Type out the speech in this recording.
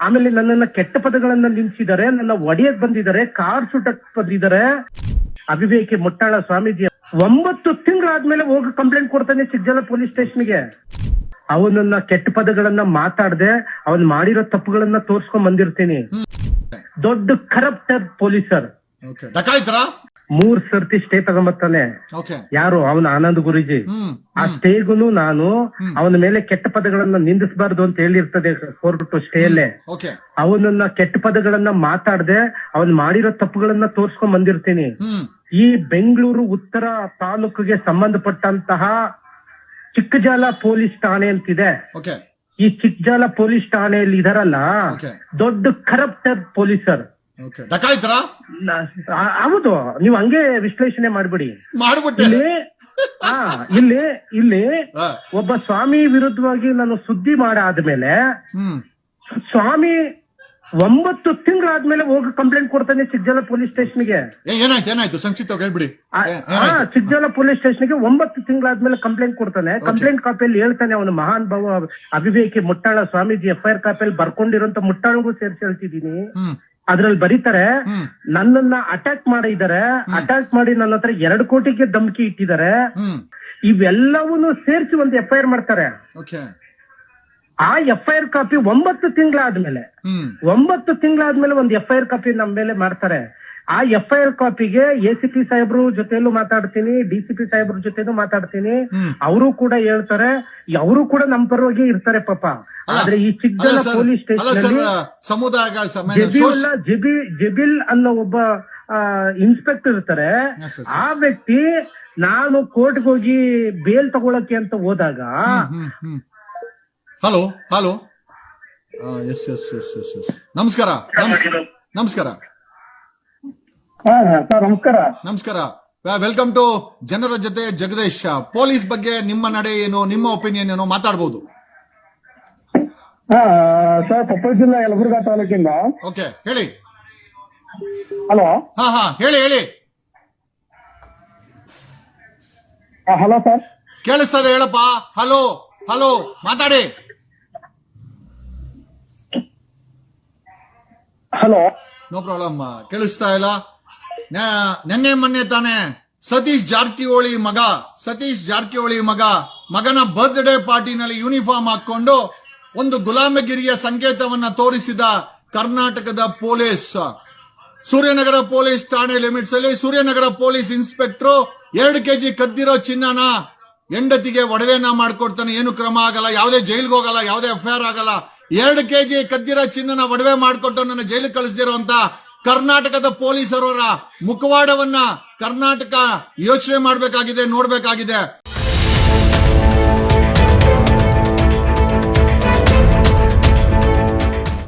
ಆಮೇಲೆ ನನ್ನನ್ನ ಕೆಟ್ಟ ಪದಗಳನ್ನ ನಿಲ್ಸಿದ್ದಾರೆ ನನ್ನ ಒಡೆಯಕ್ ಬಂದಿದ್ದಾರೆ ಕಾರ್ ಸುಟಕ್ ಬಂದಿದ್ದಾರೆ. ಅವಿವೇಕಿ ಮುಟ್ಟಾಳ ಸ್ವಾಮೀಜಿ ಒಂಬತ್ತು ತಿಂಗಳಾದ್ಮೇಲೆ ಹೋಗಿ ಕಂಪ್ಲೇಂಟ್ ಕೊಡ್ತಾನೆ ಸಿಗ್ಜಲ ಪೊಲೀಸ್ ಸ್ಟೇಷನ್ಗೆ ಅವನನ್ನ ಕೆಟ್ಟ ಪದಗಳನ್ನ ಮಾತಾಡದೆ ಅವನ್ ಮಾಡಿರೋ ತಪ್ಪುಗಳನ್ನ ತೋರ್ಸ್ಕೊಂಡ್ ಬಂದಿರ್ತೀನಿ. ದೊಡ್ಡ ಕರಪ್ಟರ್ ಪೊಲೀಸರ್ ಮೂರ್ ಸರ್ತಿ ಸ್ಟೇ ತಗೊಂಬರ್ತಾನೆ. ಓಕೆ ಯಾರು? ಅವನ ಆನಂದ್ ಗುರುಜಿ. ಹ್ಮ್ ಆ ಸ್ಟೇಗುನು ನಾನು ಅವನ ಮೇಲೆ ಕೆಟ್ಟ ಪದಗಳನ್ನ ನಿಂದಿಸಬಾರ್ದು ಅಂತ ಹೇಳಿರ್ತದೆ ಕೋರ್ಟ್ ಸ್ಟೇಯಲ್ಲೇ ಓಕೆ ಅವನನ್ನ ಕೆಟ್ಟ ಪದಗಳನ್ನ ಮಾತಾಡದೆ ಅವನ್ ಮಾಡಿರೋ ತಪ್ಪುಗಳನ್ನ ತೋರ್ಸ್ಕೊಂಡ್ ಬಂದಿರ್ತೀನಿ. ಹ್ಮ್. ಈ ಬೆಂಗಳೂರು ಉತ್ತರ ತಾಲೂಕಿಗೆ ಸಂಬಂಧಪಟ್ಟಂತಹ ಚಿಕ್ಕಜಾಲ ಪೊಲೀಸ್ ಠಾಣೆ ಅಂತಿದೆ. ಓಕೆ ಈ ಚಿಕ್ಕಜಾಲ ಪೊಲೀಸ್ ಠಾಣೆಯಲ್ಲಿ ಇದಾರಲ್ಲ Okay. ದೊಡ್ಡ ಕರಪ್ಟರ್ ಪೊಲೀಸರ್. ಡಕಾಯ್ತರ ಹೌದು ನೀವು ಹಂಗೆ ವಿಶ್ಲೇಷಣೆ ಮಾಡ್ಬಿಡಿ. ಮಾಡ್ಬಿಟ್ಟೆ. ಇಲ್ಲಿ ಆ ಇಲ್ಲಿ ಇಲ್ಲಿ ಒಬ್ಬ ಸ್ವಾಮಿ ವಿರುದ್ಧವಾಗಿ ನಾನು ಸುದ್ದಿ ಮಾಡಾದ್ಮೇಲೆ ಸ್ವಾಮಿ ಒಂಬತ್ತು ತಿಂಗಳಾದ್ಮೇಲೆ ಹೋಗಿ ಕಂಪ್ಲೇಂಟ್ ಕೊಡ್ತಾನೆ ಚಿಕ್ಕಜಾಲ ಪೊಲೀಸ್ ಸ್ಟೇಷನ್ಗೆ. ಏನಾಯ್ತು ಏನಾಯ್ತು? ಸಂಕ್ಷಿಪ್ತವಾಗಿ ಹೇಳ್ಬಿಡಿ. ಪೊಲೀಸ್ ಸ್ಟೇಷನ್ಗೆ ಒಂಬತ್ತು ತಿಂಗಳಾದ್ಮೇಲೆ ಕಂಪ್ಲೇಂಟ್ ಕೊಡ್ತಾನೆ. ಕಂಪ್ಲೇಂಟ್ ಕಾಪಿಯಲ್ಲಿ ಹೇಳ್ತಾನೆ ಅವನು ಮಹಾನ್ ಭಾವ ಅವಿವೇಕಿ ಮುಟ್ಟಾಳ ಸ್ವಾಮೀಜಿ ಎಫ್ ಐ ಆರ್ ಕಾಪಿಯಲ್ಲಿ ಬರ್ಕೊಂಡಿರೋಂತ ಮುಟ್ಟಾಳಗೂ ಸೇರಿಸಿ ಹೇಳ್ತಿದೀನಿ ಹ್ಮ್. ಅದ್ರಲ್ಲಿ ಬರೀತಾರೆ ನನ್ನನ್ನ ಅಟ್ಯಾಕ್ ಮಾಡಿದ್ದಾರೆ ಅಟ್ಯಾಕ್ ಮಾಡಿ ನನ್ನ ಹತ್ರ ಎರಡು ಕೋಟಿಗೆ ಧಮಕಿ ಇಟ್ಟಿದ್ದಾರೆ. ಇವೆಲ್ಲವನ್ನು ಸೇರಿಸಿ ಒಂದು ಎಫ್ ಐ ಆರ್ ಮಾಡ್ತಾರೆ. ಆ ಎಫ್ ಐ ಆರ್ ಕಾಪಿ ಒಂಬತ್ತು ತಿಂಗಳಾದ್ಮೇಲೆ ಒಂಬತ್ತು ತಿಂಗಳಾದ್ಮೇಲೆ ಒಂದು ಎಫ್ ಐ ಆರ್ ಕಾಪಿ ನಮ್ಮ ಮೇಲೆ ಮಾಡ್ತಾರೆ. ಆ ಎಫ್ ಐ ಆರ್ ಕಾಪಿಗೆ ಎ ಸಿ ಪಿ ಸಾಹೇಬ್ರು ಜೊತೆಲೂ ಮಾತಾಡ್ತೀನಿ ಡಿಸಿಪಿ ಸಿ ಪಿ ಸಾಹೇಬ್ರ ಜೊತೆನೂ ಮಾತಾಡ್ತೀನಿ. ಅವರು ಕೂಡ ಹೇಳ್ತಾರೆ ಅವರು ಕೂಡ ನಮ್ಮ ಪರವಾಗಿ ಇರ್ತಾರೆ ಪಾಪ. ಆದ್ರೆ ಈ ಚಿಕ್ಕದ ಪೊಲೀಸ್ ಅಲ್ಲ ಸರ್ ಸ್ಟೇಷನ್ ಸಮುದಾಯ ಜೆಬಿಲ್ ಜಬೀಲ್ ಜಬಿ ಜಬಿಲ್ ಅನ್ನೋ ಒಬ್ಬ ಇನ್ಸ್ಪೆಕ್ಟರ್ ಇರ್ತಾರೆ. ಆ ವ್ಯಕ್ತಿ ನಾನು ಕೋರ್ಟ್ಗೆ ಹೋಗಿ ಬೇಲ್ ತಗೊಳಕ್ಕೆ ಅಂತ ಹೋದಾಗ hello hello yes yes yes yes yes ನಮಸ್ಕಾರ ನಮಸ್ಕಾರ. ಸರ್ ನಮಸ್ಕಾರ. ನಮಸ್ಕಾರ. ವೆಲ್ಕಮ್ ಟು ಜನರ ಜೊತೆ ಜಗದೀಶ್. ಪೊಲೀಸ್ ಬಗ್ಗೆ ನಿಮ್ಮ ನಡೆ ಏನು ನಿಮ್ಮ ಒಪಿನಿಯನ್ ಏನು ಮಾತಾಡಬಹುದು ಸರ್ ಕೊಪ್ಪಳ ಜಿಲ್ಲಾ ಯಲಬುರ್ಗಾ ತಾಲೂಕಿಂದ. ಓಕೆ ಹೇಳಿ. ಹಲೋ? ಹಾ ಹಾ ಹೇಳಿ ಹೇಳಿ. Hello sir. ಕೇಳಿಸ್ತದೆ ಹೇಳಪ್ಪ. ಹಲೋ ಹಲೋ ಮಾತಾಡಿ. ಹಲೋ? ನೋ ಪ್ರಾಬ್ಲಮ್ ಕೇಳಿಸ್ತಾ ಇಲ್ಲ? ನೆನ್ನೆ ಮೊನ್ನೆ ತಾನೆ ಸತೀಶ್ ಜಾರಕಿಹೊಳಿ ಮಗ, ಸತೀಶ್ ಜಾರಕಿಹೊಳಿ ಮಗ, ಮಗನ ಬರ್ತ್ಡೇ ಪಾರ್ಟಿನಲ್ಲಿ ಯೂನಿಫಾರ್ಮ್ ಹಾಕೊಂಡು ಒಂದು ಗುಲಾಮಗಿರಿಯ ಸಂಕೇತವನ್ನ ತೋರಿಸಿದ ಕರ್ನಾಟಕದ ಪೊಲೀಸ್. ಸೂರ್ಯನಗರ ಪೊಲೀಸ್ ಠಾಣೆ ಲಿಮಿಟ್ಸ್ ಅಲ್ಲಿ ಸೂರ್ಯನಗರ ಪೊಲೀಸ್ ಇನ್ಸ್ಪೆಕ್ಟರ್ ಎರಡು ಕೆಜಿ ಕದ್ದಿರೋ ಚಿನ್ನನ ಹೆಂಡತಿಗೆ ಒಡವೆನ ಮಾಡ್ಕೊಡ್ತಾನೆ. ಏನು ಕ್ರಮ ಆಗಲ್ಲ, ಯಾವುದೇ ಜೈಲ್ಗೆ ಹೋಗಲ್ಲ, ಯಾವುದೇ ಎಫ್ಐಆರ್ ಆಗಲ್ಲ. ಎರಡು ಕೆಜಿ ಕದ್ದಿರೋ ಚಿನ್ನನ ಒಡವೆ ಮಾಡ್ಕೊಟ್ಟು ನನ್ನ ಜೈಲಿಗೆ ಕಳಿಸ್ದಿರೋ ಅಂತ ಕರ್ನಾಟಕದ ಪೊಲೀಸರವರ ಮುಖವಾಡವನ್ನ ಕರ್ನಾಟಕ ಯೋಚನೆ ಮಾಡಬೇಕಾಗಿದೆ ನೋಡ್ಬೇಕಾಗಿದೆ.